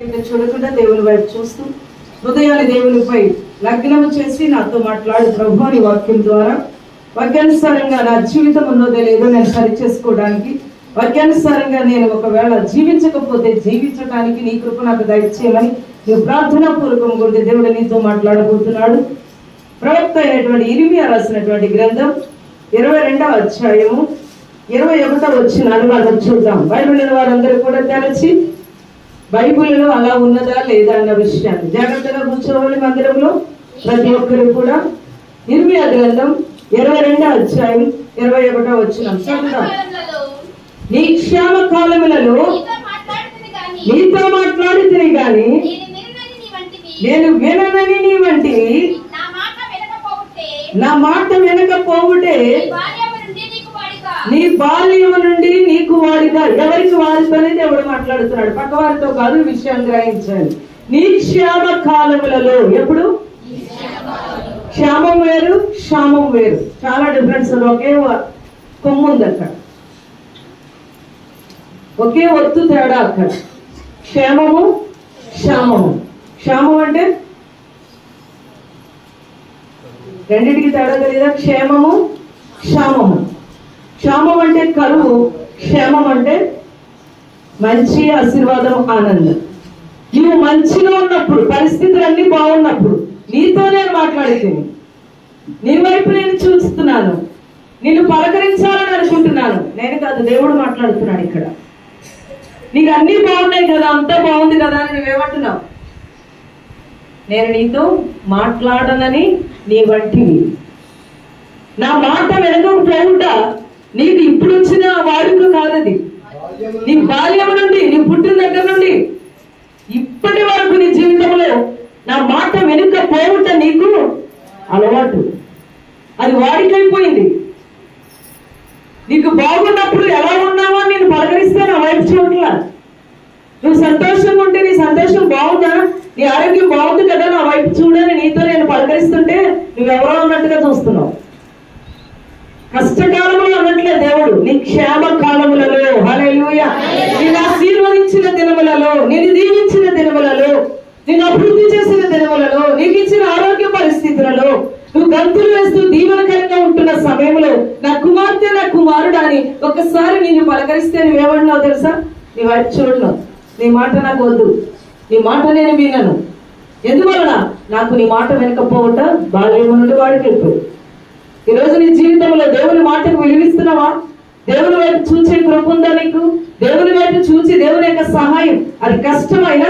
చూడకుండా దేవుని వైపు చూస్తూ హృదయాన్ని దేవునిపై లగ్నం చేసి నాతో మాట్లాడు ప్రభు అని వాక్యం ద్వారా వాక్యానుసారంగా నా జీవితం ఉన్నదో లేదో నేను సరి చేసుకోవడానికి వాక్యానుసారంగా నేను ఒకవేళ జీవించకపోతే జీవించడానికి నీ కృప నాకు దయచేయమని నువ్వు ప్రార్థనా పూర్వకం గురించి దేవుడు నీతో మాట్లాడబోతున్నాడు. ప్రవక్త అయినటువంటి ఇరిమియా రాసినటువంటి గ్రంథం ఇరవై రెండవ అధ్యాయము ఇరవై ఒకటో వచ్చిన అనువాదం చూద్దాం. బైబిల్ వారందరూ కూడా తెరచి బైబిల్లో అలా ఉన్నదా లేదా అన్న విషయాన్ని జాగ్రత్తగా కూర్చోవాలి మందిరంలో. ప్రతి ఒక్కరు కూడా. ఇరవై గ్రంథం ఇరవై రెండో అధ్యాయం ఇరవై ఒకటో వచ్చిన నీ క్షేమ కాలములలో నీతో మాట్లాడుతుంది గాని నేను విననని నీ వంటివి. వినకపోతే నా మాట వినకపోవుటే నీ బాల్యము నుండి నీకు వాడిగా ఎవరికి వారితోనే దేవుడు మాట్లాడుతున్నాడు? పక్క వారితో కాదు విషయం గ్రహించాలి నీ క్షేమ కాలములలో ఎప్పుడు? క్షేమం వేరు క్షామం వేరు. చాలా డిఫరెన్స్ ఉంది. ఒకే వ- కొమ్ము ఉంది అక్కడ. ఒకే ఒత్తు తేడా అక్కడ. క్షేమము క్షామము. క్షామం అంటే? రెండింటికి తేడా తెలియదా క్షేమము క్షామము. క్షామం అంటే కరువు క్షేమం అంటే మంచి ఆశీర్వాదం ఆనందం. నువ్వు మంచిగా ఉన్నప్పుడు పరిస్థితులు అన్ని బాగున్నప్పుడు నీతో నేను మాట్లాడేది నీ వైపు నేను చూస్తున్నాను. నిన్ను పలకరించాలని అనుకుంటున్నాను. నేను కాదు దేవుడు మాట్లాడుతున్నాడు ఇక్కడ. నీకు అన్ని బాగున్నాయి కదా అంతా బాగుంది కదా అని నువ్వేమంటున్నావు? నేను నీతో మాట్లాడనని నీ వంటివి. నా మాట వెనకపోవుట నీకు ఇప్పుడు వచ్చిన వాడుక కాదది. నీ బాల్యం నుండి నీ పుట్టిన దగ్గర నుండి ఇప్పటి వరకు నీ జీవితంలో నా మాట వెనుక పోవుట నీకు అలవాటు. అది వాడికైపోయింది. నీకు బాగున్నప్పుడు ఎలా ఉన్నావో నేను పలకరిస్తాను వైపు చూడట్లా నువ్వు సంతోషంగా ఉంటే నీ సంతోషం బాగుందా? నీ ఆరోగ్యం బాగుంది కదా? నా వైపు చూడని నీతో నేను పలకరిస్తుంటే నువ్వెవరో అన్నట్టుగా చూస్తున్నావు. కష్టకాలంలో అన్నట్లే దేవుడు నీ క్షేమ కాలములలో హల్లెలూయ. నేను ఆశీర్వదించిన దినములలో నేను దీవించిన దినములలో నేను అభివృద్ధి చేసిన దినములలో నీకు ఇచ్చిన ఆరోగ్య పరిస్థితులలో నువ్వు గంతులు వేస్తూ దీవెనకరంగా ఉంటున్న సమయంలో నా కుమార్తె నా కుమారుడు అని ఒక్కసారి నిన్ను పలకరిస్తే నువ్వేమన్నావు తెలుసా? నీ వైపు చూడను. నీ మాట నాకు వద్దు. నీ మాట నేను వినను. ఎందువలన? నాకు నీ మాట వినకపోవట బాల్యం నుండి వాడికి ఈ రోజు నీ జీవితంలో దేవుని మాటకు విలువిస్తున్నావా? దేవుని వైపు చూసే కృప ఉందా నీకు? దేవుని వైపు చూసి దేవుని యొక్క సహాయం. అది కష్టమైనా